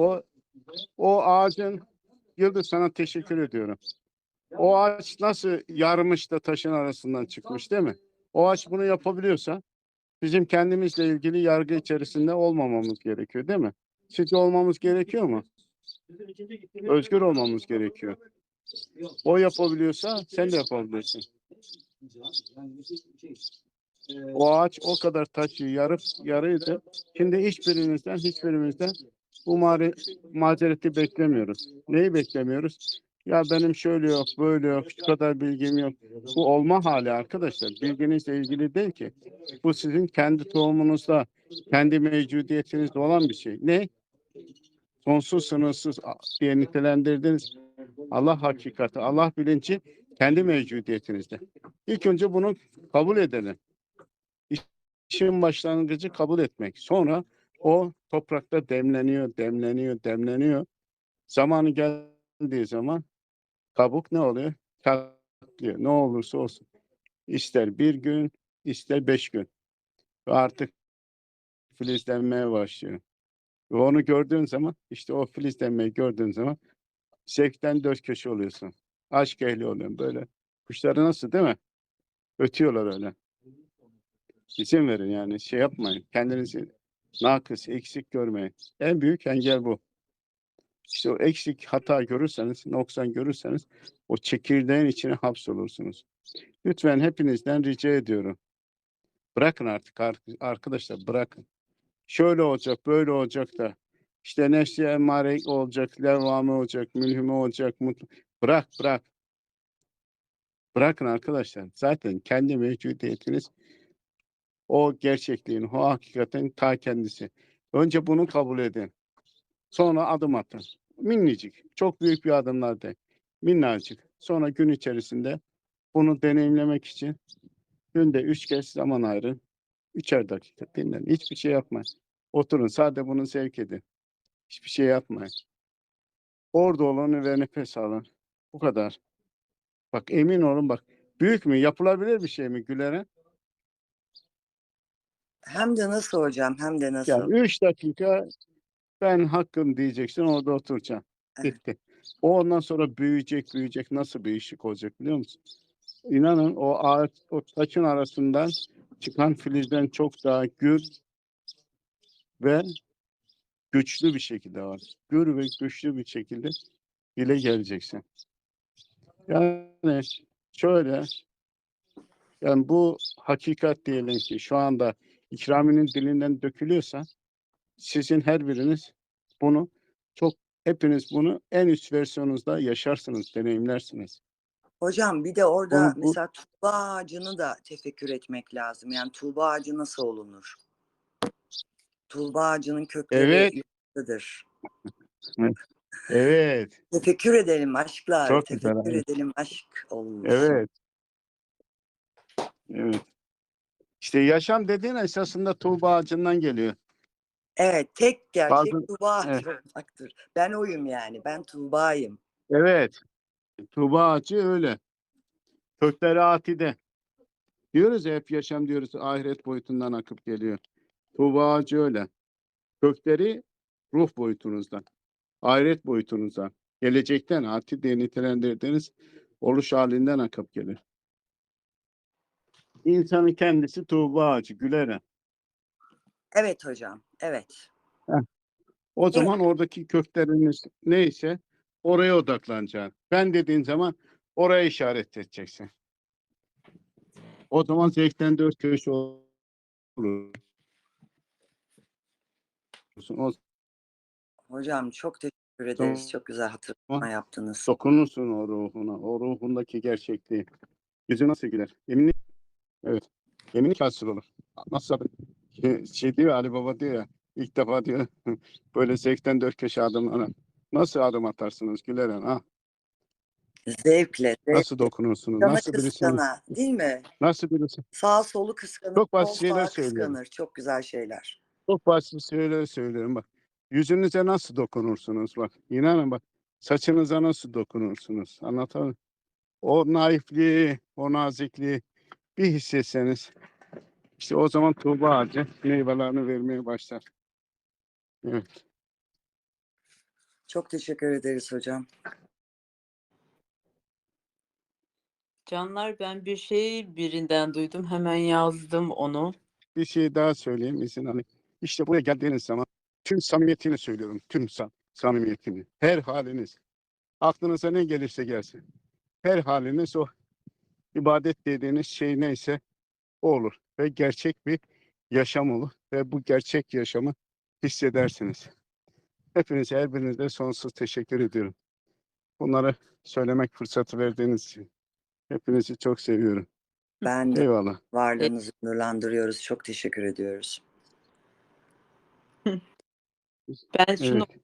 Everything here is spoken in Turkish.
o o ağacın Yıldız sana teşekkür ediyorum. O ağaç nasıl yarmış da taşın arasından çıkmış değil mi? O ağaç bunu yapabiliyorsa bizim kendimizle ilgili yargı içerisinde olmamamız gerekiyor değil mi? Sizce olmamız gerekiyor mu? Özgür olmamız gerekiyor. O yapabiliyorsa sen de yapabilirsin. O ağaç o kadar taşı yarıp yarıydı. Şimdi hiçbirinizden hiçbirimizden bu mare, mazereti beklemiyoruz. Neyi beklemiyoruz? Ya benim şöyle yok, böyle yok, şu kadar bilgim yok. Bu olma hali arkadaşlar. Bilginizle ilgili değil ki. Bu sizin kendi tohumunuzda, kendi mevcudiyetinizde olan bir şey. Ne? Sonsuz, sınırsız diye nitelendirdiniz. Allah hakikati, Allah bilinci kendi mevcudiyetinizde. İlk önce bunu kabul edelim. İşin başlangıcı kabul etmek. Sonra o toprakta demleniyor, demleniyor, demleniyor. Zamanı geldiği zaman kabuk ne oluyor? Katlıyor. Ne olursa olsun. İster bir gün, ister beş gün. Ve artık filizlenmeye başlıyor. Ve onu gördüğün zaman, işte o filizlenmeyi gördüğün zaman zevkten dört köşe oluyorsun. Aşk ehli oluyorsun böyle. Kuşları nasıl değil mi? Ötüyorlar öyle. İzin verin yani şey yapmayın. Kendinizi nakıs, eksik görmeyin. En büyük engel bu. İşte o eksik hata görürseniz, noksan görürseniz o çekirdeğin içine hapsolursunuz. Lütfen hepinizden rica ediyorum. Bırakın artık ar- arkadaşlar bırakın. Şöyle olacak, böyle olacak da işte nefsi emmare olacak, levvame olacak, mülhime olacak, mutlu. Bırak, bırak. Bırakın arkadaşlar. Zaten kendi mevcudiyetiniz o gerçekliğin, o hakikatin ta kendisi. Önce bunu kabul edin. Sonra adım atın. Minicik, çok büyük bir adımlar değil. Minnacık. Sonra gün içerisinde bunu deneyimlemek için günde üç kez zaman ayırın. Üçer dakika dinlenin. Hiçbir şey yapmayın. Oturun. Sadece bunu zevk edin. Hiçbir şey yapmayın. Orada olun ve nefes alın. Bu kadar. Bak emin olun bak. Büyük mü? Yapılabilir bir şey mi Güler'e? Hem de nasıl hocam hem de nasıl. Yani üç dakika ben hakkım diyeceksin orada oturacaksın. Evet. Bitti. O ondan sonra büyüyecek büyüyecek nasıl bir ışık olacak biliyor musun? İnanın o ağaç, o taşın arasından çıkan filizden çok daha gür ve güçlü bir şekilde var. Gür ve güçlü bir şekilde dile geleceksin. Yani şöyle yani bu hakikat diyelim ki şu anda ikraminin dilinden dökülüyorsa sizin her biriniz bunu çok hepiniz bunu en üst versiyonunuzda yaşarsınız, deneyimlersiniz. Hocam bir de orada Bu- bu- mesela tuğba ağacını da tefekkür etmek lazım. Yani tuğba ağacı nasıl olunur? Tuğba ağacının kökleri Evet. Evet, Tefekkür edelim aşklar. Çok güzel, tefekkür evet. edelim aşk olmuş. evet. Evet. İşte yaşam dediğin esasında tuğba ağacından geliyor. Evet tek gerçek Bazen- tuğba ağacı olmaktır. Ben oyum yani. Ben tuğbayım. Evet. Tuğba ağacı öyle. Kökleri atide. Diyoruz ya hep yaşam diyoruz ahiret boyutundan akıp geliyor. Tuğba ağacı öyle. Kökleri ruh boyutunuzdan. Ahiret boyutunuzdan. Gelecekten ati diye nitelendirdiğiniz oluş halinden akıp gelir. İnsanın kendisi tuğba ağacı, gülere. Evet hocam. Evet. O zaman oradaki kökleriniz neyse oraya odaklanacaksın. Ben dediğin zaman oraya işaret edeceksin. O zaman zevkten dört köşe olur. O Hocam çok teşekkür ederiz. Çok güzel hatırlama yaptınız. dokunursun o ruhuna, o ruhundaki gerçekliği. Yüzü nasıl güler? Yeminli, evet. Yeminli kasır olur. Nasıl? Şey, şey diyor Ali Baba diyor ya, ilk defa diyor böyle zevkten dört köşe adımlar. Nasıl adım atarsınız Güler'en ha? Zevkle. zevkle. Nasıl dokunursunuz? Kıskana Nasıl birisiniz? Değil mi? Nasıl birisi? Sağ solu kıskanır. Çok basit şeyler söylüyorum. kıskanır. Çok güzel şeyler. Çok basit şeyler söylüyorum bak. Yüzünüze nasıl dokunursunuz bak. İnanın bak. Saçınıza nasıl dokunursunuz? Anlatalım. O naifliği, o nazikliği bir hissetseniz işte o zaman tuğba ağacı meyvelerini vermeye başlar. Evet. Çok teşekkür ederiz hocam. Canlar ben bir şey birinden duydum. Hemen yazdım onu. Bir şey daha söyleyeyim izin alayım. İşte buraya geldiğiniz zaman tüm samimiyetini söylüyorum. Tüm sam samimiyetini. Her haliniz. Aklınıza ne gelirse gelsin. Her haliniz o ibadet dediğiniz şey neyse o olur. Ve gerçek bir yaşam olur. Ve bu gerçek yaşamı hissedersiniz. Hepinize her birinize sonsuz teşekkür ediyorum. Bunları söylemek fırsatı verdiğiniz için. Hepinizi çok seviyorum. Ben de Eyvallah. varlığınızı onurlandırıyoruz. Çok teşekkür ediyoruz. Ben şunu Evet.